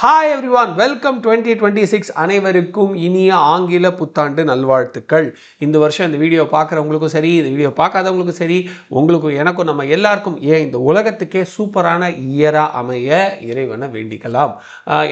Hi everyone welcome twenty twenty six அனைவருக்கும் இனிய ஆங்கில புத்தாண்டு நல்வாழ்த்துக்கள். இந்த வருஷம் இந்த வீடியோ பார்க்குறவங்களுக்கும் சரி இந்த வீடியோ பார்க்காதவங்களுக்கும் சரி உங்களுக்கும் எனக்கும் நம்ம எல்லாருக்கும் ஏன் இந்த உலகத்துக்கே சூப்பரான இயராக அமைய இறைவனை வேண்டிக்கலாம்.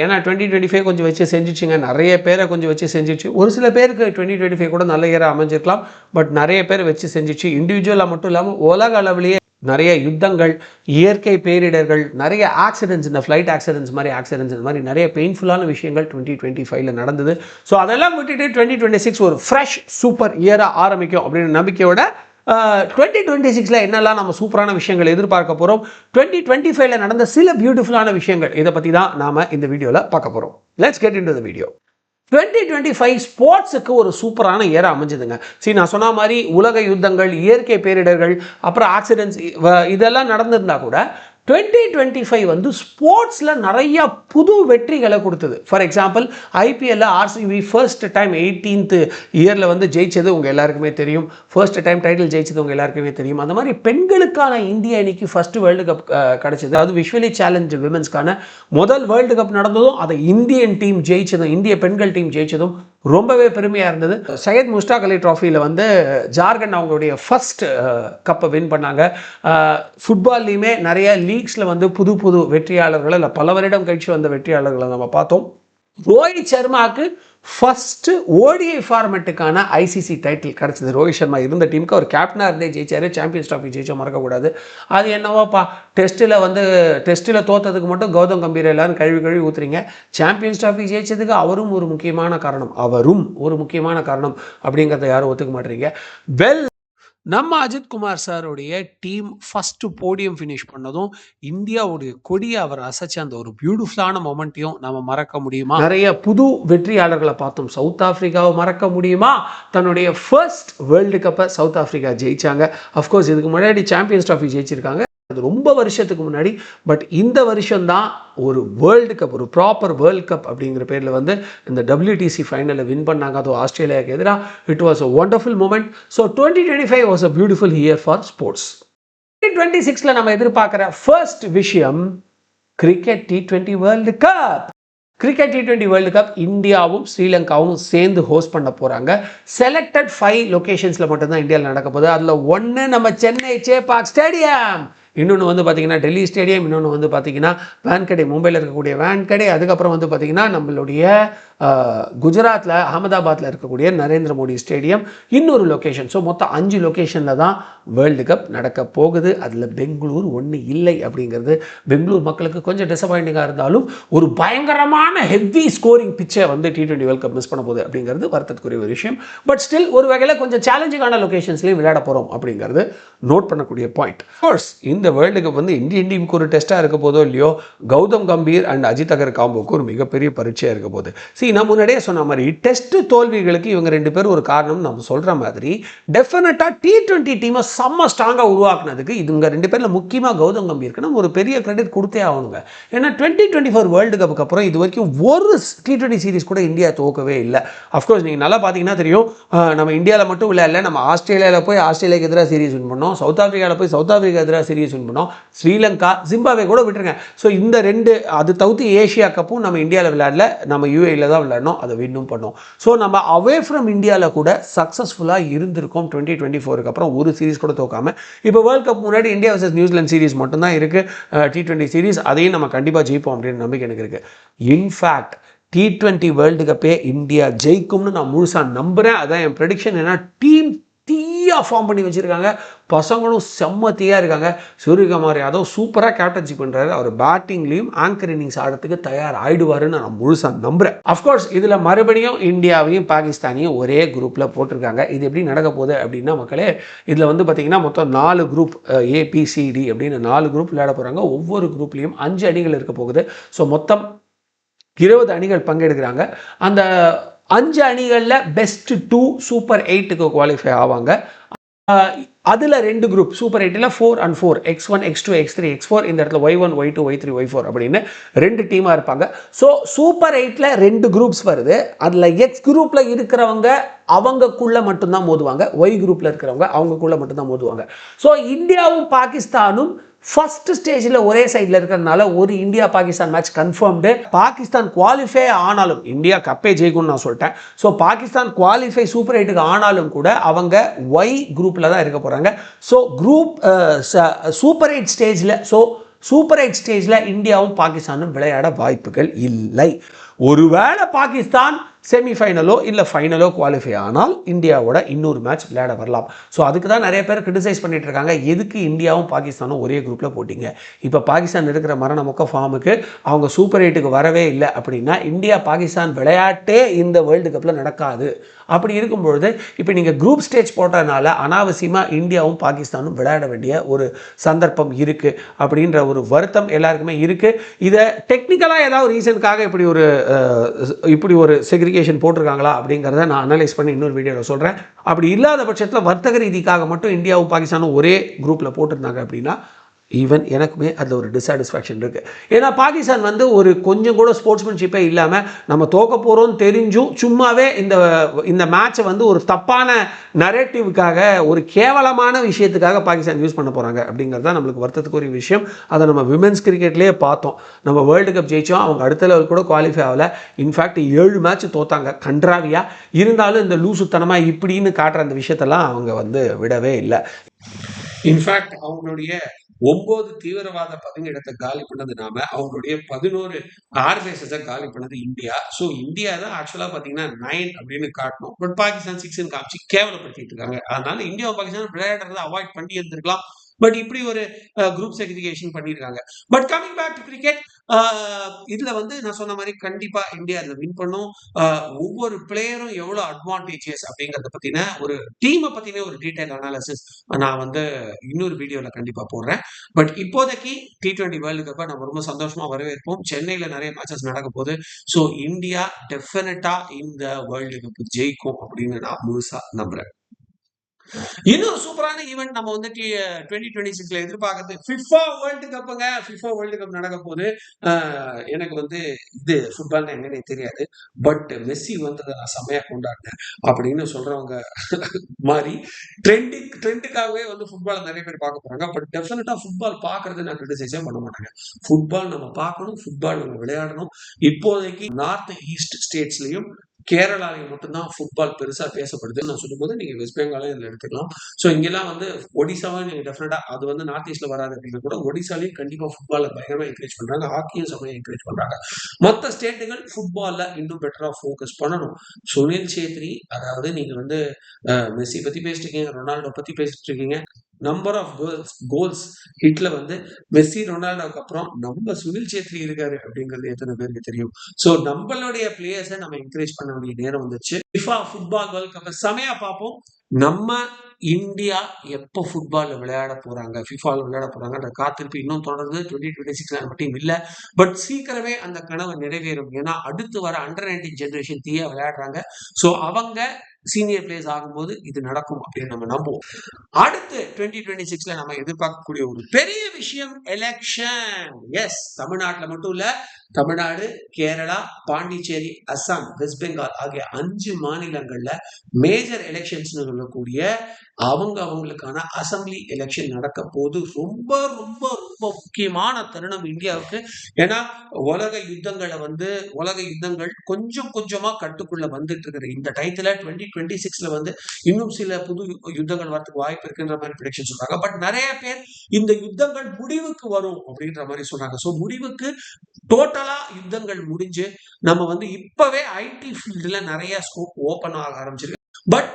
ஏன்னா டுவெண்ட்டி டுவெண்ட்டி ஃபைவ் கொஞ்சம் வச்சு செஞ்சுச்சுங்க. நிறைய பேரை கொஞ்சம் வச்சு செஞ்சுச்சு. ஒரு சில பேருக்கு டுவெண்ட்டி டுவெண்ட்டி ஃபைவ் கூட நல்ல இயராக அமைஞ்சிருக்கலாம். பட் நிறைய பேர் வச்சு செஞ்சுச்சு. இண்டிவிஜுவலாக மட்டும் இல்லாமல் உலக அளவிலேயே நிறைய யுத்தங்கள் இயற்கை பேரிடர்கள் நிறைய ஆக்சிடென்ட்ஸ் இந்த ஃப்ளைட் ஆக்சிடென்ட்ஸ் மாதிரி ஆக்சிடென்ட்ஸ் இந்த மாதிரி நிறைய பெயின்ஃபுல்லான விஷயங்கள் டுவெண்ட்டி டுவெண்ட்டி ஃபைவ்ல நடந்தது. ஸோ அதெல்லாம் விட்டுட்டு டுவெண்ட்டி டுவெண்ட்டி சிக்ஸ் ஒரு ஃப்ரெஷ் சூப்பர் இயராக ஆரம்பிக்கும் அப்படின்னு நம்பிக்கையோட டுவெண்ட்டி டுவெண்ட்டி சிக்ஸில் என்னெல்லாம் நம்ம சூப்பரான விஷயங்கள் எதிர்பார்க்க போகிறோம் டுவெண்ட்டி டுவெண்ட்டி ஃபைவ்ல நடந்த சில பியூட்டிஃபுல்லான விஷயங்கள். இதை பற்றி தான் நாம் இந்த வீடியோவில் பார்க்க போகிறோம் let's get into the video twenty twenty five ஸ்போர்ட்ஸுக்கு ஒரு சூப்பரான இயர் அமைஞ்சதுங்க. சரி நான் சொன்ன மாதிரி உலக யுத்தங்கள் இயற்கை பேரிடர்கள் அப்புறம் ஆக்சிடென்ட்ஸ் இதெல்லாம் நடந்திருந்தா கூட டுவெண்ட்டி டுவெண்ட்டி ஃபைவ் வந்து ஸ்போர்ட்ஸில் நிறைய புது வெற்றிகளை கொடுத்தது. ஃபார் எக்ஸாம்பிள் ஐபிஎல்ல ஆர்சிபி ஃபர்ஸ்ட் டைம் எயிட்டீன்த் இயரில் வந்து ஜெயிச்சது உங்கள் எல்லாருக்குமே தெரியும். ஃபர்ஸ்ட் டைம் டைட்டில் ஜெயிச்சது உங்கள் எல்லாருக்குமே தெரியும். அந்த மாதிரி பெண்களுக்கான இந்திய அணிக்கு ஃபர்ஸ்ட் வேர்ல்டு கப் கிடச்சிது. அதாவது விஷுவலி சேலஞ்ச் விமன்ஸ்க்கான முதல் வேர்ல்டு கப் நடந்ததும் அதை இந்தியன் டீம் ஜெயிச்சதும் இந்திய பெண்கள் டீம் ஜெயிச்சதும் ரொம்பவே பெருமையாக இருந்தது. சையத் முஸ்டாக் அலி ட்ராஃபியில் வந்து ஜார்க்கண்ட் அவங்களுடைய ஃபர்ஸ்ட் கப்பை வின் பண்ணாங்க. ஃபுட்பால்லையுமே நிறைய லீக்ஸில் வந்து புது புது வெற்றியாளர்கள் இல்லை பல வருடம் கழிச்சு வந்த வெற்றியாளர்களை நம்ம பார்த்தோம். ரோஹித் சர்மாவுக்கு ஃபஸ்ட்டு ஓடிஐ ஃபார்மெட்டுக்கான ஐசிசி டைட்டில் கிடச்சிது. ரோஹித் சர்மா இருந்த டீமுக்கு அவர் கேப்டனாக இருந்தே ஜெயிச்சாரு. சாம்பியன்ஸ் ட்ராஃபி ஜெயிச்சா மறக்கக்கூடாது. அது என்னவோப்பா டெஸ்ட்டில் வந்து டெஸ்ட்டில் தோத்ததுக்கு மட்டும் கௌதம் கம்பீர் எல்லாரும் கழுவி கழுவி ஊற்றுறீங்க சாம்பியன்ஸ் ட்ராஃபி ஜெயிச்சதுக்கு அவரும் ஒரு முக்கியமான காரணம். அவரும் ஒரு முக்கியமான காரணம் அப்படிங்கிறத யாரும் ஒத்துக்க மாட்டீங்க. வெல் நம்ம அஜித் குமார் சாருடைய டீம் ஃபர்ஸ்ட் போடியம் ஃபினிஷ் பண்ணதும் இந்தியாவுடைய கொடியை அவர் அசைச்ச அந்த ஒரு பியூட்டிஃபுல்லான மொமெண்ட்டையும் நம்ம மறக்க முடியுமா? நிறைய புது வெற்றியாளர்களை பார்த்தோம். சவுத் ஆப்பிரிக்காவை மறக்க முடியுமா? தன்னுடைய ஃபர்ஸ்ட் வேர்ல்டு கப்பை சவுத் ஆஃப்ரிக்கா ஜெயிச்சாங்க. அஃப்கோர்ஸ் இதுக்கு முன்னாடி சாம்பியன்ஸ் ட்ராஃபி ஜெயிச்சிருக்காங்க. அது ரொம்ப வருஷத்துக்கு முன்னாடி பட் இந்த வருஷம்தான் ஒரு வேர்ல்டு கப் ஒரு ப்ராப்பர் வேர்ல்டு கப் அப்படிங்கிற பேரில் வந்து இந்த டபிள்யூடிசி ஃபைனலில் வின் பண்ணாங்க. அதுவும் ஆஸ்திரேலியாவுக்கு எதிராக. It was a wonderful moment so twenty twenty five was a beautiful year for sports twenty சிக்ஸில் நம்ம எதிர்பார்க்குற ஃபர்ஸ்ட் விஷயம் cricket T twenty world cup cricket T twenty world cup இந்தியாவும் ஸ்ரீலங்காவும் சேர்ந்து ஹோஸ்ட் பண்ண போகிறாங்க செலக்டட் ஃபைவ் லொக்கேஷன்ஸில் மட்டும்தான் இந்தியாவில் நடக்க போகுது. அதில் ஒன்று நம்ம சென்னை சேபாக் ஸ்டேடியம் இன்னொன்று வந்து பார்த்தீங்கன்னா டெல்லி ஸ்டேடியம் இன்னொன்று வந்து பார்த்தீங்கன்னா வேன்கடை மும்பையில் இருக்கக்கூடிய வேன்கடை அதுக்கப்புறம் வந்து பார்த்தீங்கன்னா நம்மளுடைய குஜராத்தில் அகமதாபாத்தில் இருக்கக்கூடிய நரேந்திர மோடி ஸ்டேடியம் இன்னொரு லொக்கேஷன் ஸோ மொத்தம் அஞ்சு லொக்கேஷனில் தான் வேர்ல்டு கப் நடக்க போகுது. அதில் பெங்களூர் ஒன்று இல்லை அப்படிங்கிறது. பெங்களூர் மக்களுக்கு கொஞ்சம் டிசப்பாயிண்டிங்காக இருந்தாலும் ஒரு பயங்கரமான ஹெவி ஸ்கோரிங் பிச்சை வந்து T twenty world cup miss பண்ண போகுது அப்படிங்கிறது வருத்தத்துக்குரிய ஒரு விஷயம். பட் ஸ்டில் ஒரு வகையில் கொஞ்சம் சேலஞ்சிங்கான லொக்கேஷன்ஸ்லேயும் விளையாட போகிறோம் அப்படிங்கிறது நோட் பண்ணக்கூடிய பாயிண்ட் கோர்ஸ் இந்த வேர்ல்டு கப் வந்து இந்தியன் டீமுக்கு ஒரு டெஸ்ட்டாக இருக்க போதோ இல்லையோ கௌதம் கம்பீர் அண்ட் அஜித் அகர் காம்போக்கு ஒரு மிகப்பெரிய பரீட்சையாக இருக்க போகுது. சி நான் முன்னாடியே சொன்ன மாதிரி டெஸ்ட் தோல்விகளுக்கு இவங்க ரெண்டு பேரும் ஒரு காரணம் நம்ம சொல்கிற மாதிரி டெஃபினட்டாக டி டுவெண்ட்டி டீமை செம்ம ஸ்ட்ராங்காக உருவாக்குனதுக்கு இதுங்க ரெண்டு பேரில் முக்கியமாக கௌதம் கம்பீருக்கு நம்ம ஒரு பெரிய கிரெடிட் கொடுத்தே ஆகணுங்க. ஏன்னா டுவெண்ட்டி டுவெண்ட்டி ஃபோர் வேர்ல்டு கப்புக்கு அப்புறம் இது வரைக்கும் ஒரு டி ட்வெண்ட்டி சீரிஸ் கூட இந்தியா தோக்கவே இல்லை. அஃப்கோர்ஸ் நீங்கள் நல்லா பார்த்தீங்கன்னா தெரியும் நம்ம இந்தியாவில் மட்டும் இல்லை நம்ம ஆஸ்திரேலியாவில் போய் ஆஸ்திரேலியாவுக்கு எதிராக சீரிஸ் வின் பண்ணோம். சவுத் ஆஃப்ரிக்காவில் போய் சவுத் ஆஃப்ரிக்கா எதிராக சீரிஸ் வின் பண்ணோம். ஸ்ரீலங்கா ஜிம்பாவே கூட விட்டுருங்க. ஸோ இந்த ரெண்டு அது தவிர்த்து ஏஷியா கப்பும் நம்ம இந்தியாவில் விளையாடல. நம்ம யூஏயில் தான் விளையாடணும் அதை வின்னும் பண்ணோம் ஸோ நம்ம அவே ஃப்ரம் இந்தியாவில் கூட சக்ஸஸ்ஃபுல்லாக இருந்திருக்கோம் டுவெண்ட்டி டுவெண்ட்டி ஃபோருக்கு அப்புறம் ஒரு சீரிஸ் கூட தோக்காமல் இப்போ வேர்ல்ட் கப் முன்னாடி India versus New Zealand series மட்டும்தான் இருக்குது டி ட்வெண்ட்டி சீரிஸ் அதையும் நம்ம கண்டிப்பாக ஜெயிப்போம் அப்படின்னு நம்பிக்கை எனக்கு இருக்குது in fact T twenty world Kabbe India ஜெயிக்கும்னு நான் முழுசாக நம்புகிறேன் அதான் என் ப்ரெடிக்ஷன் ஏன்னா டீம் தீயாக ஃபார்ம் பண்ணி வச்சுருக்காங்க. பசங்களும் செம்ம தீயாக இருக்காங்க. சூரியகுமார் யாதவ் சூப்பராக கேப்டன்சி பண்ணுறாரு அவர் பேட்டிங்லேயும் ஆங்கர் இன்னிங்ஸ் ஆடுறதுக்கு தயார் ஆயிடுவாருன்னு நான் முழுசாக நம்புகிறேன் அஃப்கோர்ஸ் இதில் மறுபடியும் இந்தியாவையும் பாகிஸ்தானையும் ஒரே குரூப்பில் போட்டிருக்காங்க. இது எப்படி நடக்க போகுது அப்படின்னா மக்களே இதில் வந்து பார்த்திங்கன்னா மொத்தம் நாலு குரூப் ஏபிசிடி அப்படின்னு நாலு குரூப் விளையாட போகிறாங்க ஒவ்வொரு குரூப்லேயும் அஞ்சு அணிகள் இருக்க போகுது. ஸோ மொத்தம் இருபது அணிகள் பங்கெடுக்கிறாங்க. அந்த அஞ்சு அணிகளில் பெஸ்ட் டூ சூப்பர் எயிட்டுக்கு குவாலிஃபை ஆவாங்க. அதில் ரெண்டு குரூப் சூப்பர் எயிட்டில் four and four X one X two X three X four இந்த இடத்துல Y one Y two Y three Y four அப்படின்னு ரெண்டு டீமாக இருப்பாங்க. ஸோ சூப்பர் எயிட்டில் ரெண்டு குரூப்ஸ் வருது. அதில் எக்ஸ் குரூப்பில் இருக்கிறவங்க அவங்கக்குள்ளே மட்டும்தான் மோதுவாங்க. ஒய் குரூப்பில் இருக்கிறவங்க அவங்கக்குள்ளே மட்டும்தான் மோதுவாங்க. ஸோ இந்தியாவும் பாகிஸ்தானும் ஃபஸ்ட்டு ஸ்டேஜில் ஒரே சைடில் இருக்கிறதுனால ஒரு India Pakistan match confirmed Pakistan qualify ஆனாலும் இந்தியா கப்பே ஜெயிக்கும்னு நான் சொல்லிட்டேன். ஸோ பாகிஸ்தான் குவாலிஃபை சூப்பர் எயிட்டுக்கு ஆனாலும் கூட அவங்க ஒய் குரூப்பில் தான் இருக்க போகிறாங்க ஸோ குரூப் சூப்பர் எயிட் ஸ்டேஜில் ஸோ சூப்பர் எயிட் ஸ்டேஜில் இந்தியாவும் பாகிஸ்தானும் விளையாட வாய்ப்புகள் இல்லை. ஒருவேளை பாகிஸ்தான் செமிஃபைனலோ இல்லை ஃபைனலோ குவாலிஃபை ஆனால் இந்தியாவோட இன்னொரு மேட்ச் விளையாட வரலாம். ஸோ அதுக்கு தான் நிறைய பேர் கிரிட்டிசைஸ் பண்ணிட்டு இருக்காங்க எதுக்கு இந்தியாவும் பாகிஸ்தானும் ஒரே குரூப்பில் போட்டிங்க? இப்போ பாகிஸ்தான் இருக்கிற மரணமுக்க ஃபார்முக்கு அவங்க சூப்பர் எயிட்டுக்கு வரவே இல்லை அப்படின்னா இந்தியா பாகிஸ்தான் விளையாட்டே இந்த வேர்ல்டு கப்பில் நடக்காது. அப்படி இருக்கும்பொழுது இப்போ நீங்கள் குரூப் ஸ்டேஜ் போட்டதுனால அனாவசியமாக இந்தியாவும் பாகிஸ்தானும் விளையாட வேண்டிய ஒரு சந்தர்ப்பம் இருக்குது அப்படின்ற ஒரு வருத்தம் எல்லாருக்குமே இருக்குது இதை டெக்னிக்கலாக ஏதாவது ரீசனுக்காக இப்படி ஒரு இப்படி ஒரு நோட்டிஃபிகேஷன் போட்டிருக்காங்களா அப்படிங்கிறத நான் அனலைஸ் பண்ணி இன்னொரு வீடியோவில் சொல்கிறேன் அப்படி இல்லாத பட்சத்தில் வர்த்தக ரீதிக்காக மட்டும் இந்தியாவும் பாகிஸ்தானும் ஒரே குரூப்பில் போட்டிருந்தாங்க அப்படின்னா ஈவன் எனக்குமே அதில் ஒரு டிஸாட்டிஸ்ஃபேக்ஷன் இருக்குது ஏன்னா பாகிஸ்தான் வந்து ஒரு கொஞ்சம் கூட ஸ்போர்ட்ஸ்மேன்ஷிப்பே இல்லாமல் நம்ம தோக்க போகிறோம்னு தெரிஞ்சும் சும்மாவே இந்த இந்த மேட்சை வந்து ஒரு தப்பான நரேட்டிவ்க்காக ஒரு கேவலமான விஷயத்துக்காக பாகிஸ்தான் யூஸ் பண்ண போகிறாங்க அப்படிங்கிறது தான் நம்மளுக்கு வருத்தத்துக்குரிய விஷயம். அதை நம்ம விமென்ஸ் கிரிக்கெட்லேயே பார்த்தோம். நம்ம வேர்ல்டு கப் ஜெயிச்சோம். அவங்க அடுத்த லெவல் கூட குவாலிஃபை ஆகல. இன்ஃபேக்ட் ஏழு மேட்ச் தோத்தாங்க. கன்றாவியாக இருந்தாலும் இந்த லூசுத்தனமாக இப்படின்னு காட்டுற அந்த விஷயத்தெல்லாம் அவங்க வந்து விடவே இல்லை. இன்ஃபேக்ட் அவங்களுடைய ஒன்பது தீவிரவாத பதுங்கிடத்தை காலி பண்ணது நாம அவங்களுடைய பதினோரு ஆர்பிஎஸ்எஸை காலி பண்ணது இந்தியா. ஸோ இந்தியா தான் ஆக்சுவலாக பார்த்தீங்கன்னா நைன் அப்படின்னு காட்டணும். பட் பாகிஸ்தான் சிக்ஸ்னு காமிச்சு கேவலப்படுத்திட்டு இருக்காங்க. அதனால இந்தியா பாகிஸ்தான் விளையாடுறதை அவாய்ட் பண்ணி இருந்திருக்கலாம். பட் இப்படி ஒரு குரூப் செக்ரிகேஷன் பண்ணியிருக்காங்க. But coming back to cricket இதுல வந்து நான் சொன்ன மாதிரி கண்டிப்பா இந்தியா இதுல வின் பண்ணும். ஒவ்வொரு பிளேயரும் எவ்வளவு அட்வான்டேஜஸ் அப்படிங்கறத பத்தின ஒரு டீமை பத்தின ஒரு டீடைல் அனாலிசிஸ் நான் வந்து இன்னொரு வீடியோல கண்டிப்பா போடுறேன். பட் இப்போதைக்கு டி டுவெண்ட்டி வேர்ல்டு கப்பை நம்ம ரொம்ப சந்தோஷமா வரவேற்போம். சென்னையில நிறைய மேட்சஸ் நடக்க போகுது. ஸோ இந்தியா டெஃபினட்டா இந்த வேர்ல்டு கப் ஜெயிக்கும் அப்படின்னு நான் முழுசா நம்புறேன். இன்னொரு சூப்பரான ஈவெண்ட் நம்ம வந்து டுவெண்ட்டி டுவெண்ட்டி சிக்ஸ்ல எதிர்பார்க்கறது ஃபிஃபா வேர்ல்டு கப்புங்க ஃபிஃபா வேர்ல்டு கப் நடக்க போது எனக்கு வந்து இது ஃபுட்பால் என்னன்னே தெரியாது. பட் மெஸ்ஸி வந்ததை நான் செம்மையா கொண்டாடினேன் அப்படின்னு சொல்றவங்க மாதிரி ட்ரெண்டு ட்ரெண்டுக்காகவே வந்து ஃபுட்பால் நிறைய பேர் பார்க்க போறாங்க. பட் டெஃபினட்டா ஃபுட்பால் பார்க்கறது நான் கிரிட்டிசைஸே பண்ண மாட்டாங்க. ஃபுட்பால் நம்ம பார்க்கணும் ஃபுட்பால் நம்ம விளையாடணும். இப்போதைக்கு நார்த் ஈஸ்ட் ஸ்டேட்ஸ்லயும் கேரளாவில் மட்டும்தான் ஃபுட்பால் பெருசாக பேசப்படுது நான் சொல்லும்போது நீங்கள் வெஸ்ட் பெங்காலும் இதில் எடுத்துக்கலாம். ஸோ இங்கெல்லாம் வந்து ஒடிசாவை நீங்கள் டெஃபினட்டாக அது வந்து நார்த் ஈஸ்ட்டில் வராது அப்படின்னா கூட ஒடிசாலையும் கண்டிப்பாக ஃபுட்பாலை பயங்கரமாக என்கரேஜ் பண்ணுறாங்க ஹாக்கியும் செம்மையா என்கரேஜ் பண்ணுறாங்க மற்ற ஸ்டேட்டுகள் ஃபுட்பாலில் இன்னும் பெட்டராக ஃபோக்கஸ் பண்ணணும். சுனில் சேத்ரி அதாவது நீங்கள் வந்து மெஸ்ஸி பற்றி பேசிட்டு இருக்கீங்க ரொனால்டோ பற்றி பேசிட்டு இருக்கீங்க. நம்பர் ஆஃப் கோல்ஸ் கோல்ஸ் ஹிட்ல வந்து மெஸ்ஸி ரொனால்டோக்கு அப்புறம் நம்ம சுனில் சேத்ரி இருக்காரு அப்படிங்கிறது எத்தனை பேருக்கு தெரியும். ஸோ நம்மளுடைய பிளேயர்ஸை நம்ம என்கரேஜ் பண்ண வேண்டிய நேரம் வந்துச்சு. ஃபிஃபா ஃபுட்பால் வேர்ல்ட் கப் செமையா பார்ப்போம். நம்ம இந்தியா எப்போ ஃபுட்பாலில் விளையாட போறாங்க ஃபிஃபாவில் விளையாட போறாங்கன்ற காத்திருப்பு இன்னும் தொடர்ந்து டுவெண்ட்டி டுவெண்ட்டி சிக்ஸ் மட்டும் இல்லை. பட் சீக்கிரமே அந்த கனவு நிறைவேறும். ஏன்னா அடுத்து வர அண்டர் நைன்டீன் ஜென்ரேஷன் தீயா விளையாடுறாங்க. ஸோ அவங்க சீனியர் பிளேயர்ஸ் ஆகும்போது இது நடக்கும் அப்படின்னு நம்ம நம்புவோம். அடுத்து டுவெண்ட்டி டுவெண்ட்டி சிக்ஸ்ல நம்ம எதிர்பார்க்கக்கூடிய ஒரு பெரிய விஷயம் எலெக்ஷன் எஸ் தமிழ்நாட்டில் மட்டும் இல்ல தமிழ்நாடு கேரளா பாண்டிச்சேரி அஸ்ஸாம் வெஸ்ட் பெங்கால் ஆகிய அஞ்சு மாநிலங்கள்ல மேஜர் எலெக்ஷன்ஸ் சொல்லக்கூடிய அவங்க அவங்களுக்கான அசம்பிளி எலெக்ஷன் நடக்க போது ரொம்ப ரொம்ப ரொம்ப முக்கியமான தருணம் இந்தியாவுக்கு. ஏன்னா உலக யுத்தங்களை வந்து உலக யுத்தங்கள் கொஞ்சம் கொஞ்சமா கட்டுக்குள்ள வந்துட்டு இருக்கிற இந்த டயத்துல டுவெண்ட்டி டுவெண்ட்டி சிக்ஸ்ல வந்து இன்னும் சில புது யுத்தங்கள் வரதுக்கு வாய்ப்பு இருக்குன்ற மாதிரி ப்ரிடிக்ஷன் சொல்றாங்க. பட் நிறைய பேர் இந்த யுத்தங்கள் முடிவுக்கு வரும் அப்படின்ற மாதிரி சொல்றாங்க ஸோ முடிவுக்கு டோட்டல் யுத்தங்கள் முடிஞ்சு நம்ம வந்து இப்பவே ஐடி ஃபீல்டுல நிறைய ஸ்கோப் ஓப்பன் ஆக ஆரம்பிச்சிருக்கு. பட்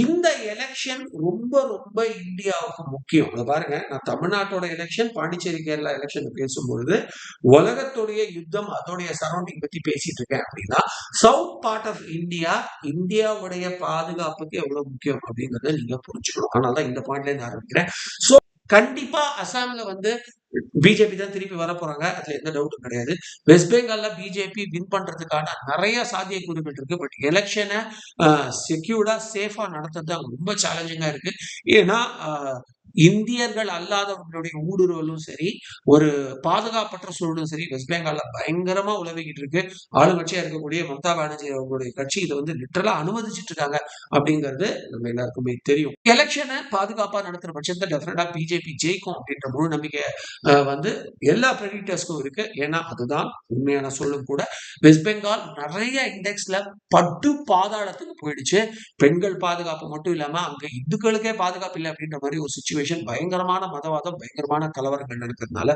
இந்த எலெக்ஷன் ரொம்ப ரொம்ப இந்தியாவுக்கு முக்கியம். அதை பாருங்க நான் தமிழ்நாட்டோட எலெக்ஷன் பாண்டிச்சேரி கேரளா எலெக்ஷன் பேசும்பொழுது உலகத்துடைய யுத்தம் அதோடைய சரௌண்டிங் பத்தி பேசிட்டு இருக்கேன் அப்படின்னா சவுத் பார்ட் ஆஃப் இந்தியா இந்தியாவுடைய பாதுகாப்புக்கு எவ்வளவு முக்கியம் அப்படிங்கறத நீங்க புரிஞ்சுக்கணும். அதனால தான் இந்த பாயிண்ட்ல இருந்து ஆரம்பிக்கிறேன். ஸோ கண்டிப்பா அசாம்ல வந்து பிஜேபி தான் திருப்பி வர போறாங்க. அதுல எந்த டவுட்டும் கிடையாது. வெஸ்ட் பெங்கால்ல பிஜேபி வின் பண்றதுக்கான நிறைய சாத்தியக்கூறுகள் இருக்கு பட் எலெக்ஷனை செக்யூர்டா சேஃபா நடத்துறது ரொம்ப சேலஞ்சிங்கா இருக்கு. ஏன்னா ஆஹ், இந்தியர்கள் அல்லாதவர்களுடைய ஊடுருவலும் சரி ஒரு பாதுகாப்பற்ற சூழலும் சரி வெஸ்ட் பெங்கால்ல பயங்கரமா உழவிக்கிட்டு இருக்கு. ஆளுங்கட்சியா இருக்கக்கூடிய மம்தா பானர்ஜி அவர்களுடைய கட்சி இதை வந்து லிட்டரலா அனுமதிச்சிட்டு இருக்காங்க அப்படிங்கிறது நம்ம எல்லாருக்குமே தெரியும். எலெக்ஷனை பாதுகாப்பா நடத்துற பட்சத்தை டெஃபினட்டா பிஜேபி ஜெயிக்கும் அப்படின்ற முழு நம்பிக்கை வந்து எல்லா ப்ரெடிட்டர்ஸ்க்கும் இருக்கு. ஏன்னா அதுதான் உண்மையான சொல்லும் கூட. வெஸ்ட் பெங்கால் நிறைய இண்டெக்ஸ்ல பட்டு பாதாளத்துக்கு போயிடுச்சு. பெண்கள் பாதுகாப்பு மட்டும் இல்லாம அங்க இந்துக்களுக்கே பாதுகாப்பு இல்லை அப்படின்ற மாதிரி ஒரு சுச்சுவேஷன் பயங்கரமான மதவாதம் பயங்கரமான கலவரங்கள் நடக்கிறதுனால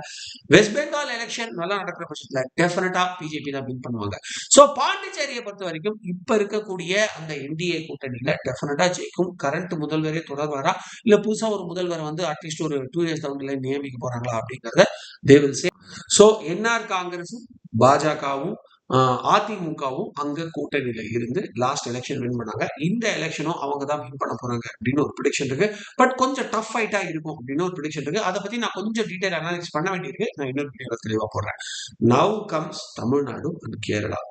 வெஸ்ட் பெங்கால் எலெக்ஷன் நல்லா நடக்கிற பட்சத்துல டெஃபினட்டா பிஜேபி தான் வின் பண்ணுவாங்க. சோ பாண்டிச்சேரியை பொறுத்த வரைக்கும் இப்ப இருக்கக்கூடிய அந்த என்டிஏ கூட்டணியில டெஃபினட்டா ஜெயிக்கும். கரண்ட் முதல்வரே தொடர்வாரா? இல்ல புதுசா ஒரு முதல்வர் வந்து அட்லீஸ்ட் ஒரு டூ இயர்ஸ் டவுன்ல நியமிக்க போறாங்களா அப்படிங்கறத தேவில் சே ஸோ என்ஆர் காங்கிரஸும் பாஜகவும் அதிமுகவும் அங்க கூட்டணியில இருந்து லாஸ்ட் எலெக்ஷன் வின் பண்ணாங்க. இந்த எலெக்ஷனும் அவங்க தான் வின் பண்ண போறாங்க அப்படின்னு ஒரு ப்ரிடிக்ஷன் இருக்கு. பட் கொஞ்சம் டஃப் ஃபைட்டா இருக்கும் அப்படின்னு ஒரு ப்ரிடிக்ஷன் இருக்கு. அதை பத்தி நான் கொஞ்சம் டீடைல் அனாலிசிஸ் பண்ண வேண்டியிருக்கு. நான் இன்னொரு வீடியோ தெளிவா போடுறேன். Now comes Tamil Nadu and Kerala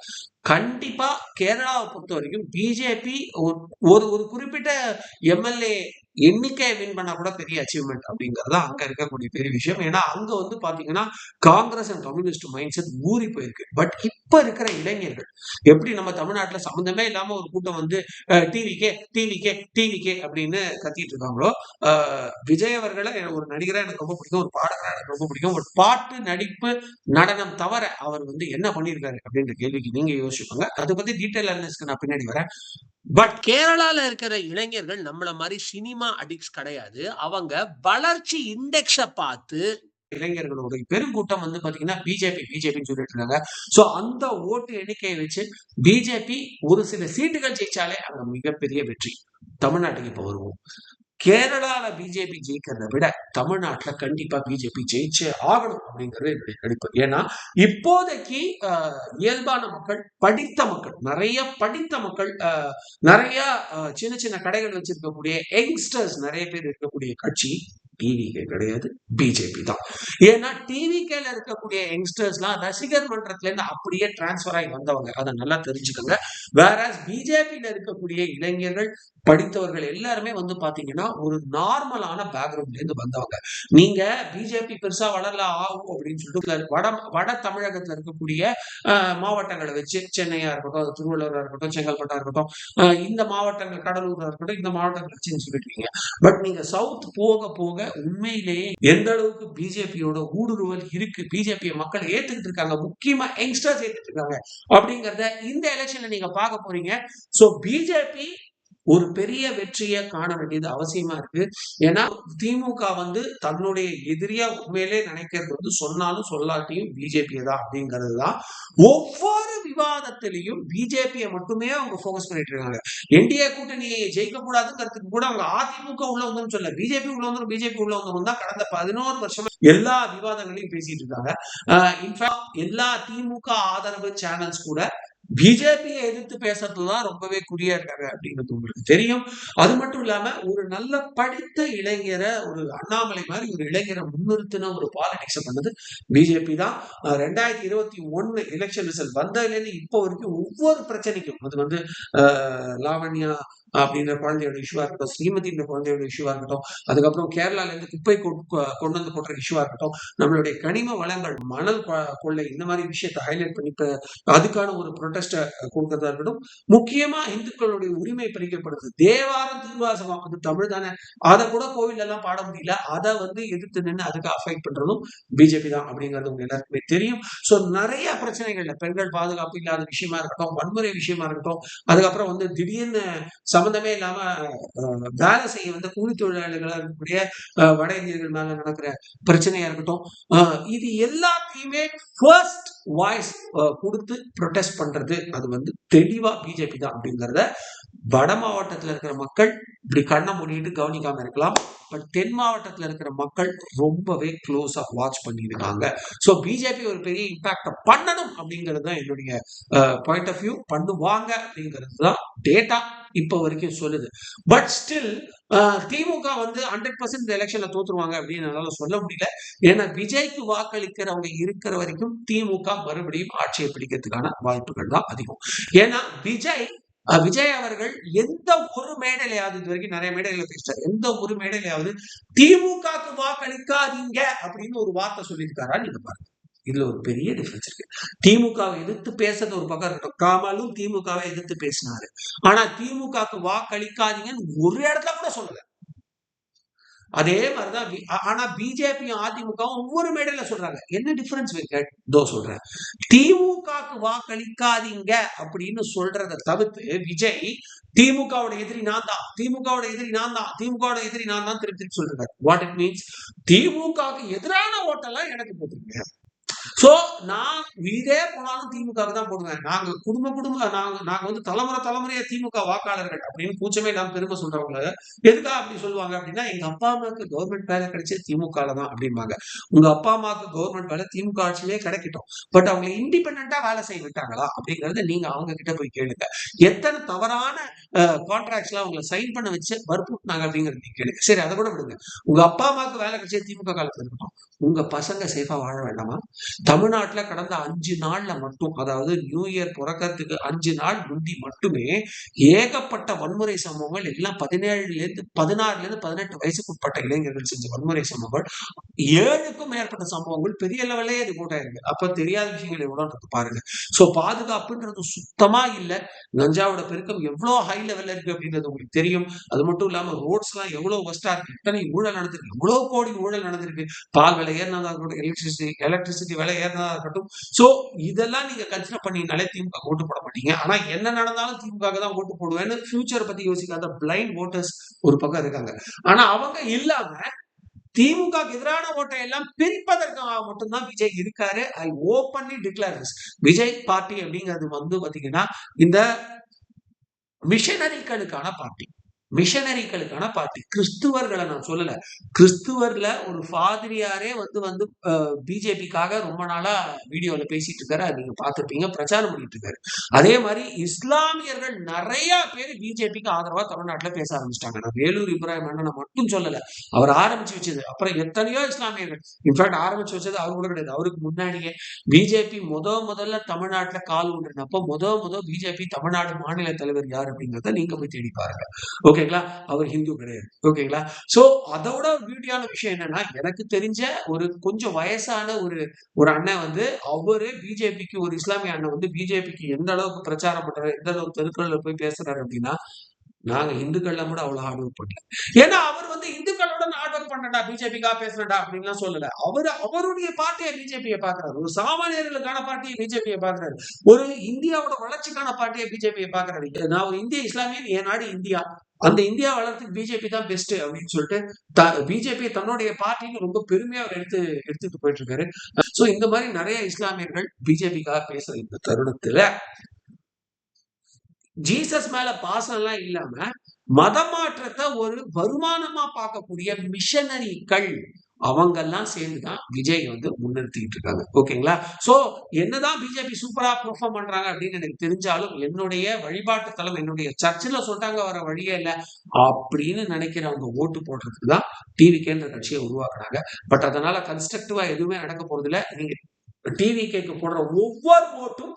கண்டிப்பா கேரளாவை பொறுத்த வரைக்கும் பிஜேபி ஒரு ஒரு குறிப்பிட்ட எம்எல்ஏ எண்ணிக்கையை வின் பண்ணா கூட பெரிய அச்சீவ்மெண்ட் அப்படிங்கறது தான் அங்க இருக்கக்கூடிய பெரிய விஷயம். ஏன்னா அங்க வந்து பாத்தீங்கன்னா Congress and communist mind set ஊறி போயிருக்கு. பட் இப்ப இருக்கிற இளைஞர்கள் எப்படி நம்ம தமிழ்நாட்டுல சம்மந்தமே இல்லாம ஒரு கூட்டம் வந்து டிவிக்கே டிவிக்கே டிவிக்கே அப்படின்னு கத்திட்டு இருக்காங்களோ விஜய் அவர்களை ஒரு நடிகரா எனக்கு ரொம்ப பிடிக்கும் ஒரு பாடகரா எனக்கு ரொம்ப பிடிக்கும். ஒரு பாட்டு நடிப்பு நடனம் தவிர அவர் வந்து என்ன பண்ணியிருக்காரு அப்படின்ற கேள்விக்கு நீங்க யோசிப்பாங்க அதை பத்தி டீட்டெயில் அனலிஸ்க்கு நான் பின்னாடி வரேன். பட் கேரளால இருக்கிற இளைஞர்கள் நம்மள மாதிரி சினிமா அடிக்ட்ஸ் கிடையாது. அவங்க வளர்ச்சி இண்டெக்ஸ பார்த்து இளைஞர்களோட பெருங்கூட்டம் வந்து பாத்தீங்கன்னா பிஜேபி பிஜேபின்னு சொல்லிட்டு இருக்காங்க. சோ அந்த ஓட்டு எண்ணிக்கையை வச்சு பிஜேபி ஒரு சில சீட்டுகள் ஜெயிச்சாலே அங்க மிகப்பெரிய வெற்றி. தமிழ்நாட்டுக்கு இப்ப வருவோம். கேரளால பிஜேபி ஜெயிக்கிறத விட தமிழ்நாட்டுல கண்டிப்பா பிஜேபி ஜெயிச்சே ஆகணும் அப்படிங்கிறது என்னுடைய கணிப்பு. ஏன்னா இப்போதைக்கு ஆஹ், இயல்பான மக்கள் படித்த மக்கள் நிறைய படித்த மக்கள் ஆஹ், நிறைய சின்ன சின்ன கடைகள் வச்சிருக்கக்கூடிய யங்ஸ்டர்ஸ் நிறைய பேர் இருக்கக்கூடிய கட்சி டிவிகே கிடையாது பிஜேபி தான். ஏன்னா டிவிகேல இருக்கக்கூடிய யங்ஸ்டர்ஸ்லாம் ரசிகர் மன்றத்துல இருந்து அப்படியே டிரான்ஸ்ஃபர் ஆகி வந்தவங்க. அதை நல்லா தெரிஞ்சுக்கோங்க. வேற பிஜேபியில இருக்கக்கூடிய இளைஞர்கள் படித்தவர்கள் எல்லாருமே வந்து பாத்தீங்கன்னா ஒரு நார்மலான பேக்ரவுண்ட்ல இருந்து வந்தவங்க. நீங்க பிஜேபி பெருசா வளரல ஆகும் அப்படின்னு சொல்லிட்டு வட வட தமிழகத்துல இருக்கக்கூடிய ஆஹ், மாவட்டங்களை வச்சு சென்னையா இருக்கட்டும் திருவள்ளூரா இருக்கட்டும் செங்கல்பட்டா இருக்கட்டும் இந்த மாவட்டங்கள் கடலூரா இருக்கட்டும் இந்த மாவட்டங்கள் வச்சுன்னு சொல்லிட்டு இருக்கீங்க. பட் நீங்க சவுத் போக போக உண்மையிலேயே எந்த அளவுக்கு பிஜேபியோட ஊடுருவல் இருக்கு? பிஜேபியை மக்கள் ஏத்துக்கிட்டு இருக்காங்க. முக்கியமா யங்ஸ்டர்ஸ் ஏத்துட்டு இருக்காங்க. அப்படிங்கறத இந்த எலெக்ஷன்ல நீங்க பார்க்க போறீங்க. சோ பிஜேபி ஒரு பெரிய வெற்றியை காண வேண்டியது அவசியமா இருக்கு. ஏன்னா திமுக வந்து தன்னுடைய எதிரியா உண்மையிலே நினைக்கிறது வந்து சொன்னாலும் சொல்லாட்டியும் பிஜேபி தான் அப்படிங்கிறது தான். ஒவ்வொரு விவாதத்திலையும் பிஜேபியை மட்டுமே அவங்க ஃபோகஸ் பண்ணிட்டு இருக்காங்க. என்டிஏ கூட்டணியை ஜெயிக்க கூடாதுங்கிறதுக்கு கூட அவங்க அதிமுக உள்ள வந்துன்னு சொல்ல பிஜேபி உள்ள பிஜேபி உள்ள வந்துரும் தான் கடந்த பதினோரு வருஷமா எல்லா விவாதங்களையும் பேசிட்டு இருக்காங்க. இன்ஃபேக்ட் எல்லா திமுக ஆதரவு சேனல்ஸ் கூட பிஜேபியை எதிர்த்து பேசுறதுதான் ரொம்பவே குறியா இருக்காங்க அப்படிங்கிறது உங்களுக்கு தெரியும். அது மட்டும் இல்லாம ஒரு நல்ல படித்த இளைஞரை ஒரு அண்ணாமலை மாதிரி ஒரு இளைஞரை முன்னிறுத்தின ஒரு பாலிடிக்ஸ் பண்ணது பிஜேபி தான். ரெண்டாயிரத்தி இருபத்தி ஒன்னு எலெக்ஷன் ரிசல்ட் வந்ததுலேருந்து இப்போ வரைக்கும் ஒவ்வொரு பிரச்சனைக்கும் அது வந்து லாவண்யா அப்படின்ற குழந்தையோட இஷ்யூவா இருக்கட்டும் ஸ்ரீமதின்ற குழந்தையோட இஷ்யூவா இருக்கட்டும் அதுக்கப்புறம் கேரளால இருந்து குப்பை கொண்டு வந்து போடுற இஷ்யூவா இருக்கட்டும் நம்மளுடைய கனிம வளங்கள் மணல் கொள்ளை இந்த மாதிரி விஷயத்தை ஹைலைட் பண்ணி அதுக்கான ஒரு ப்ரொடெஸ்ட கொடுக்கறதா இருக்கட்டும் முக்கியமா இந்துக்களுடைய உரிமை பறிக்கப்படுது. தேவாரம் திருவாசகம் வந்து தமிழ் தானே. அதை கூட கோவில் எல்லாம் பாட முடியல. அதை வந்து எதிர்த்து நின்று அதுக்கு அஃபைட் பண்றதும் பிஜேபி தான் அப்படிங்கிறது உங்க எல்லாருக்குமே தெரியும். சோ நிறைய பிரச்சனைகள்ல பெண்கள் பாதுகாப்பு இல்லாத விஷயமா இருக்கட்டும் வன்முறை விஷயமா இருக்கட்டும் அதுக்கப்புறம் வந்து திடீர்னு சம்மந்தமே இல்லாம வேலை செய்ய வந்த கூலி தொழிலாளிகளாக இருக்கக்கூடிய வட இந்தியர்கள் மேல நடக்கிற பிரச்சனையா இருக்கட்டும் இது எல்லாத்தையுமே ஃபர்ஸ்ட் வாய்ஸ் கொடுத்து ப்ரொடெஸ்ட் பண்றது அது வந்து தெளிவா பிஜேபி தான் அப்படிங்கறத வட மாவட்டத்தில் இருக்கிற மக்கள் இப்படி கண்ணை மூடிட்டு கவனிக்காம இருக்கலாம். பட் தென் மாவட்டத்தில் இருக்கிற மக்கள் ரொம்பவே க்ளோஸா வாட்ச் பண்ணியிருக்காங்க. ஸோ பிஜேபி ஒரு பெரிய இம்பாக்ட பண்ணணும் அப்படிங்கிறது தான் என்னுடைய பாயிண்ட் ஆஃப் வியூ பண்ணுவாங்க அப்படிங்கிறது தான் டேட்டா இப்போ வரைக்கும் சொல்லுது. பட் ஸ்டில் திமுக வந்து ஹண்ட்ரட் பர்சன்ட் இந்த எலெக்ஷன்ல தோத்துருவாங்க அப்படின்னு என்னால சொல்ல முடியல. ஏன்னா விஜய்க்கு வாக்களிக்கிறவங்க இருக்கிற வரைக்கும் திமுக மறுபடியும் ஆட்சியை பிடிக்கிறதுக்கான வாய்ப்புகள் தான் அதிகம். ஏன்னா விஜய் விஜய் அவர்கள் எந்த ஒரு மேடையிலையாவது இது வரைக்கும் நிறைய மேடைகளை பேசிட்டார். எந்த ஒரு மேடையிலையாவது திமுகக்கு வாக்களிக்காதீங்க அப்படின்னு ஒரு வார்த்தை சொல்லியிருக்காரா நீங்க பாருங்க. இதுல ஒரு பெரிய டிஃபரன்ஸ் இருக்கு. திமுகவை எதிர்த்து பேசுறது ஒரு பக்கம் இருக்கட்டும். காமலும் திமுகவை எதிர்த்து பேசினாரு. ஆனா திமுகக்கு வாக்களிக்காதீங்கன்னு ஒரு இடத்துல கூட சொல்லல. அதே மாதிரிதான் ஆனா பிஜேபியும் அதிமுகவும் ஒவ்வொரு மேடையில சொல்றாங்க. என்ன டிஃபரன்ஸ் தோ சொல்றேன் திமுகக்கு வாக்களிக்காதீங்க அப்படின்னு சொல்றதை தவிர்த்து விஜய் திமுகவோட எதிரி நான் தான். திமுகவோட எதிரி நான் தான். திமுகவோட எதிரி நான் தான் திருப்பி திருப்பி சொல்றாரு வாட் இட் மீன்ஸ் திமுகவுக்கு எதிரான ஓட்டெல்லாம் எனக்கு போட்டுருங்க சோ நான் வீடே போனாலும் திமுகவுக்கு தான் போடுவேன். நாங்க குடும்ப குடும்ப நாங்க நாங்க வந்து தலைமுறை தலைமுறையா திமுக வாக்காளர்கள் அப்படின்னு கூச்சமே நாம் பெருமை சொல்றவங்க. எதுக்கா அப்படி சொல்லுவாங்க அப்படின்னா எங்க அப்பா அம்மாவுக்கு கவர்மெண்ட் வேலை கிடைச்சது திமுகல தான் அப்படிம்பாங்க. உங்க அப்பா அம்மாவுக்கு கவர்மெண்ட் வேலை திமுக ஆட்சியிலே கிடைக்கட்டும். பட் அவங்க இண்டிபெண்டா வேலை செய்ய விட்டாங்களா அப்படிங்கறத நீங்க அவங்க கிட்ட போய் கேளுங்க. எத்தனை தவறான கான்ட்ராக்ட்ஸ்ல அவங்களை சைன் பண்ண வச்சு வற்புறுத்தினாங்க அப்படிங்கறத நீங்க கேளுங்க. சரி அதை கூட விடுங்க. உங்க அப்பா அம்மாவுக்கு வேலை கிடைச்சது திமுக காலத்துல இருக்கட்டும். உங்க பசங்க சேஃபா வாழ வேண்டாமா? தமிழ்நாட்டில் கடந்த அஞ்சு நாள்ல மட்டும் அதாவது நியூ இயர் பிறக்கிறதுக்கு அஞ்சு நாள் முந்தி மட்டுமே ஏகப்பட்ட வன்முறை சம்பவங்கள் எல்லாம் பதினேழுல இருந்து பதினாறுல இருந்து பதினெட்டு வயசுக்குட்பட்ட இளைஞர்கள் செஞ்ச வன்முறை சம்பவங்கள் ஏழுக்கும் மேற்பட்ட சம்பவங்கள் பெரிய லெவலே ரிப்போர்ட் ஆயிருக்கு அப்ப தெரியாத விஷயங்கள் எவ்வளோன்றது பாருங்க. சோ பாதுகாப்புன்றது சுத்தமா இல்லை. கஞ்சாவோட பெருக்கம் எவ்வளவு ஹை லெவல்ல இருக்கு அப்படின்றது உங்களுக்கு தெரியும். அது மட்டும் இல்லாம ரோட்ஸ்லாம் எவ்வளோ எவ்வளவு ஒஸ்டா இருக்கு. எத்தனை ஊழல் நடந்திருக்கு. எவ்வளோ கோடி ஊழல் நடந்திருக்கு. பால் விலை ஏறினதா எலக்ட்ரிசிட்டி எலக்ட்ரிசிட்டி விலை ஏறினதா இருக்கட்டும். சோ இதெல்லாம் நீங்க கன்சிடர் பண்ணினாலே திமுக ஓட்டு போட மாட்டீங்க. ஆனா என்ன நடந்தாலும் திமுக தான் ஓட்டு போடுவேன்னு ஃபியூச்சர் பத்தி யோசிக்காத பிளைண்ட் ஓட்டர்ஸ் ஒரு பக்கம் இருக்காங்க. ஆனா அவங்க இல்லாம திமுக எதிரான ஓட்டை எல்லாம் பிரிப்பதற்காக மட்டும்தான் விஜய் இருக்காரு. I openly declare Vijay party அப்படிங்கிறது வந்து பாத்தீங்கன்னா இந்த மிஷனரிகளுக்கான பார்ட்டி மிஷனரிகளுக்கான பார்ட்டி கிறிஸ்துவர்களை நான் சொல்லல. கிறிஸ்துவர்ல ஒரு ஃபாதிரியாரே வந்து வந்து பிஜேபிக்காக ரொம்ப நாளா வீடியோல பேசிட்டு இருக்காரு நீங்க பார்த்திருப்பீங்க. பிரச்சாரம் பண்ணிட்டு இருக்காரு அதே மாதிரி இஸ்லாமியர்கள் நிறைய பேர் பிஜேபிக்கு ஆதரவா தமிழ்நாட்டுல பேச ஆரம்பிச்சிட்டாங்க. நான் வேலூர் இப்ராஹிம் அண்ணனை மட்டும் சொல்லல. அவர் ஆரம்பிச்சு வச்சது. அப்புறம் எத்தனையோ இஸ்லாமியர்கள். இன்ஃபேக்ட் ஆரம்பிச்சு வச்சது அவர் கூட கிடையாது. அவருக்கு முன்னாடியே பிஜேபி முத முதல்ல தமிழ்நாட்டுல கால் ஊன்றினப்போ முத முத பிஜேபி தமிழ்நாடு மாநில தலைவர் யார் அப்படிங்கிறத நீங்க போய் தேடி பாருங்க. ஓகே ஓகேங்களா அவர் ஹிந்து கிடையாது. ஓகேங்களா ஸோ அதோட பியூட்டியான விஷயம் என்னன்னா எனக்கு தெரிஞ்ச ஒரு கொஞ்சம் வயசான ஒரு ஒரு அண்ணன் வந்து அவரு பிஜேபிக்கு ஒரு இஸ்லாமிய அண்ணன் வந்து பிஜேபிக்கு எந்த அளவுக்கு பிரச்சாரம் பண்றாரு எந்த அளவுக்கு தெருக்கள்ல போய் பேசுறாரு அப்படின்னா நாங்க இந்துக்கள்ல கூட அவ்வளவு ஹார்ட் ஒர்க் பண்ணல. ஏன்னா அவர் வந்து இந்துக்களோட ஹார்ட் ஒர்க் பண்ணடா பிஜேபிக்கா பேசுறடா அப்படின்லாம் சொல்லல. அவர் அவருடைய பார்ட்டியை பிஜேபியை பாக்குறாரு. ஒரு சாமானியர்களுக்கான பார்ட்டியை பிஜேபியை பாக்குறாரு. ஒரு இந்தியாவோட வளர்ச்சிக்கான பார்ட்டியை பிஜேபியை பாக்குறாரு. நான் ஒரு இந்திய இஸ்லாமியன் என் நாடு இந்தியா. அந்த இந்தியா வளர்த்துக்கு பிஜேபி தான் பெஸ்ட் அப்படின்னு சொல்லிட்டு பிஜேபி தன்னுடைய பார்ட்டின்னு ரொம்ப பெருமையா அவர் எடுத்து எடுத்துட்டு போயிட்டு இருக்காரு சோ இந்த மாதிரி நிறைய இஸ்லாமியர்கள் பிஜேபிக்காக பேசுற இந்த தருணத்துல ஜீசஸ் மேல பாசம் எல்லாம் இல்லாம மதமாற்றத்தை ஒரு வருமானமா பார்க்கக்கூடிய மிஷனரிகள் அவங்கெல்லாம் சேர்ந்து தான் விஜய் வந்து முன்னிறுத்திக்கிட்டு இருக்காங்க. ஓகேங்களா? சோ என்னதான் பிஜேபி சூப்பரா பெர்ஃபார்ம் பண்றாங்க அப்படின்னு எனக்கு தெரிஞ்சாலும் என்னுடைய வழிபாட்டு தளம் என்னுடைய சர்ச்சில் சொல்லிட்டாங்க வர வழியே இல்லை அப்படின்னு நினைக்கிறவங்க ஓட்டு போடுறதுக்கு தான் டிவி கேந்திர கட்சியை உருவாக்குறாங்க. பட் அதனால கன்ஸ்ட்ரக்டிவா எதுவுமே நடக்க போறது நீங்க டிவி கேக்கு போடுற ஒவ்வொரு ஓட்டும்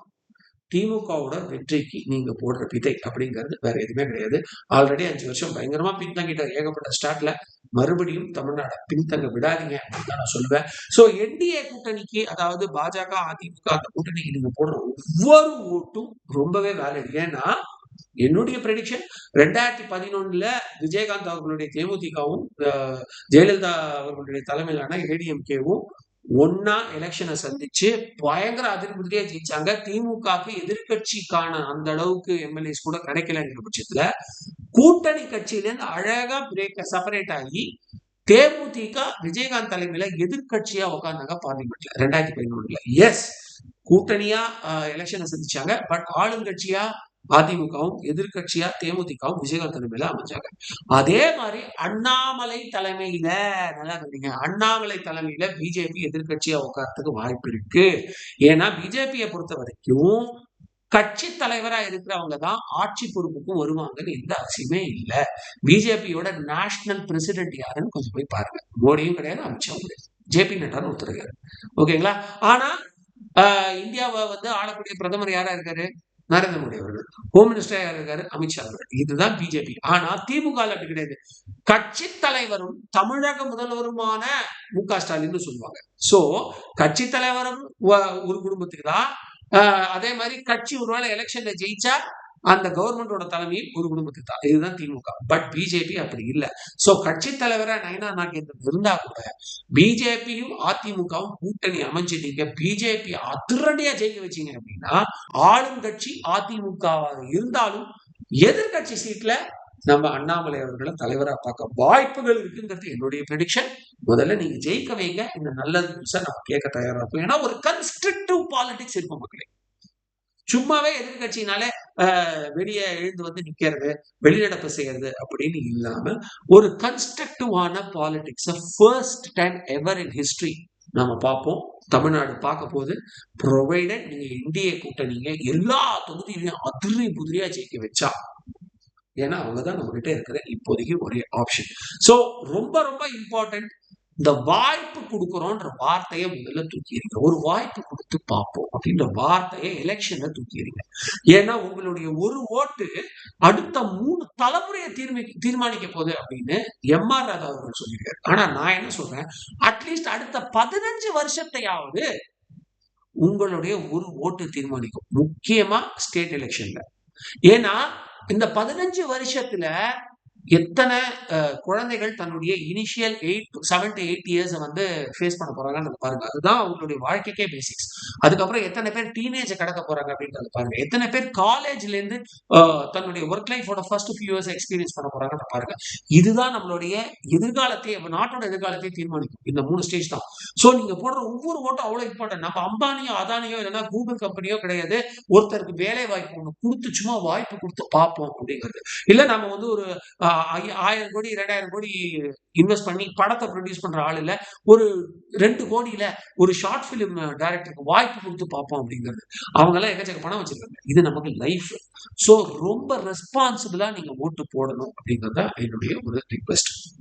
திமுகவோட வெற்றிக்கு நீங்க போடுற விதை அப்படிங்கிறது வேற எதுவுமே கிடையாது. ஆல்ரெடி அஞ்சு வருஷம் பயங்கரமா பின்தங்கிட்டார் ஏகப்பட்ட ஸ்டார்ட்ல மறுபடியும் தமிழ்நாடு பின்தங்க விடாதீங்க அப்படின்னு நான் சொல்லுவேன். சோ என்டிஏ கூட்டணிக்கு அதாவது பாஜக அதிமுக அந்த கூட்டணிக்கு நீங்க போடுற ஒவ்வொரு ஓட்டும் ரொம்பவே வேலிட் ஏன்னா என்னுடைய ப்ரெடிக்ஷன் ரெண்டாயிரத்தி பதினொன்னுல விஜயகாந்த் அவர்களுடைய தேமுதிகவும் ஜெயலலிதா அவர்களுடைய தலைமையிலான ஏடிஎம்கேவும் ஒன்னா எலெக்ஷனை சந்திச்சு பயங்கர அதிருப்தியா ஜெயிச்சாங்க. திமுகக்கு எதிர்கட்சிக்கான அந்த அளவுக்கு எம்எல்ஏஸ் கூட கிடைக்கலங்கிற பட்சத்துல கூட்டணி கட்சியிலேருந்து அழகா பிரேக்க செப்பரேட் ஆகி தேமுதிக விஜயகாந்த் தலைமையில எதிர்கட்சியா உட்கார்ந்தாங்க பார்லிமெண்ட்ல ரெண்டாயிரத்தி பதினொன்றுல எஸ் கூட்டணியா எலெக்ஷனை சந்திச்சாங்க. பட் ஆளுங்கட்சியா அதிமுகவும் எதிர்கட்சியா தேமுதிகவும் விஜயகாந்த் தலைமையில அமைச்சாங்க. அதே மாதிரி அண்ணாமலை தலைமையில நல்லா கவனிங்க அண்ணாமலை தலைமையில பிஜேபி எதிர்கட்சியா உட்காரத்துக்கு வாய்ப்பு இருக்கு. ஏன்னா பிஜேபியை பொறுத்த வரைக்கும் கட்சி தலைவரா இருக்கிறவங்க தான் ஆட்சி பொறுப்புக்கும் வருவாங்கன்னு எந்த அவசியமே இல்லை. பிஜேபியோட நேஷனல் பிரசிடென்ட் யாருன்னு கொஞ்சம் போய் பாருங்க. மோடியும் கிடையாது அமித்ஷாவும் கிடையாது. ஜேபி நட்டான்னு ஒருத்தர் ஓகேங்களா? ஆனா ஆஹ் இந்தியாவை வந்து ஆளக்கூடிய பிரதமர் யாரா இருக்காரு? நரேந்திர மோடி அவர்கள் ஹோம் மினிஸ்டராக இருக்காரு? அமித்ஷா அவர்கள். இதுதான் பிஜேபி ஆனா திமுக அப்படி கிடையாது. கட்சி தலைவரும் தமிழக முதல்வருமான மு க ஸ்டாலின் சொல்லுவாங்க. சோ கட்சி தலைவரும் ஒரு குடும்பத்துக்கு தான் ஆஹ் அதே மாதிரி கட்சி ஒருவேளை எலெக்ஷன்ல ஜெயிச்சா அந்த கவர்மெண்டோட தலைமையில் ஒரு குடும்பத்துக்கு தான். இதுதான் திமுக. பட் பிஜேபி அப்படி இல்லை. சோ கட்சி தலைவரா நயனா நாகேந்திரன் இருந்தா கூட பிஜேபியும் அதிமுகவும் கூட்டணி அமைஞ்சிட்டீங்க பிஜேபி அதிரடியா ஜெயிக்க வச்சீங்க அப்படின்னா ஆளும் கட்சி அதிமுகவாக இருந்தாலும் எதிர்கட்சி சீட்ல நம்ம அண்ணாமலை அவர்களை தலைவரா பார்க்க வாய்ப்புகள் இருக்குங்கிறது என்னுடைய ப்ரெடிக்ஷன் முதல்ல நீங்க ஜெயிக்க வைங்க. இந்த நல்ல நியூஸை நம்ம கேட்க தயாரா இருக்கும். ஏன்னா ஒரு கன்ஸ்ட்ரக்டிவ் பாலிடிக்ஸ் இருக்கும் மக்களே. சும்மாவே எதிர்கட்சினாலே வெளியே எழுந்து வந்து நிக்கிறது வெளிநடப்பு செய்யறது அப்படின்னு இல்லாம ஒரு கன்ஸ்ட்ரக்டிவான பாலிடிக்ஸை first time ever in history நாம பார்ப்போம். தமிழ்நாடு பார்க்க போது ப்ரொவைடட் நீங்க இந்திய கூட்டணிங்க எல்லா தொகுதியிலையும் அதிரி புதிரியா ஜெயிக்க வச்சா. ஏன்னா அவங்க தான் நம்ம இருக்கிற இப்போதைக்கு ஒரே ஆப்ஷன் ஸோ ரொம்ப ரொம்ப இம்பார்ட்டன்ட் இந்த வாய்ப்பு கொடுக்குறோன்ற வார்த்தையை முதல்ல தூக்கிடுங்க. ஒரு வாய்ப்பு கொடுத்து பார்ப்போம் அப்படின்ற வார்த்தையை எலெக்ஷன்ல தூக்கிடுங்க. ஏன்னா உங்களுடைய ஒரு ஓட்டு அடுத்த மூணு தலைமுறையை தீர்மி தீர்மானிக்க போகுது அப்படின்னு எம் ஆர் ராதா அவர்கள் சொல்லியிருக்காரு. ஆனா நான் என்ன சொல்றேன்? அட்லீஸ்ட் அடுத்த பதினஞ்சு வருஷத்தையாவது உங்களுடைய ஒரு ஓட்டு தீர்மானிக்கும். முக்கியமா ஸ்டேட் எலெக்ஷன்ல ஏன்னா இந்த பதினஞ்சு வருஷத்துல எத்தனை குழந்தைகள் தன்னுடைய initial eight seven to eight years வந்து ஃபேஸ் பண்ண போறாங்கன்னு பாருங்க. அதுதான் அவங்களுடைய வாழ்க்கைக்கே பேசிக்ஸ் அதுக்கப்புறம் எத்தனை பேர் டீனேஜ் கடக்க போறாங்க அப்படின்றத பாருங்க. எத்தனை பேர் காலேஜ்ல இருந்து தன்னுடைய ஒர்க் லைஃபோட ஃபர்ஸ்ட் ஃபியூ இயர்ஸ் எக்ஸ்பீரியன்ஸ் பண்ண போறாங்கன்னு பாருங்க. இதுதான் நம்மளுடைய எதிர்காலத்தை நாட்டோட எதிர்காலத்தை தீர்மானிக்கும். இந்த மூணு ஸ்டேஜ் தான். ஸோ நீங்க போடுற ஒவ்வொரு ஓட்டும் அவ்வளவு இம்பார்ட்டன்ட் நம்ம அம்பானியோ அதானியோ இல்லைன்னா கூகுள் கம்பெனியோ கிடையாது. ஒருத்தருக்கு வேலை வாய்ப்பு ஒன்று கொடுத்து சும்மா வாய்ப்பு கொடுத்து பார்ப்போம் அப்படிங்கிறது. இல்ல நம்ம வந்து ஒரு ஆயிரம் கோடி ரெண்டாயிரம் கோடி இன்வெஸ்ட் பண்ணி படத்தை ப்ரொடியூஸ் பண்ற ஆள் இல்ல. ஒரு ரெண்டு கோடியில ஒரு ஷார்ட் ஃபிலிம் டைரக்டருக்கு வாய்ப்பு கொடுத்து பார்ப்போம் அப்படிங்கிறது. அவங்க எல்லாம் எக்கச்சக்க பணம் வச்சிருக்காங்க. இது நமக்கு லைஃப் ஸோ ரொம்ப ரெஸ்பான்சிபிளா நீங்க ஓட்டு போடணும் அப்படிங்கிறது தான் என்னுடைய ஒரு ரிக்வெஸ்ட்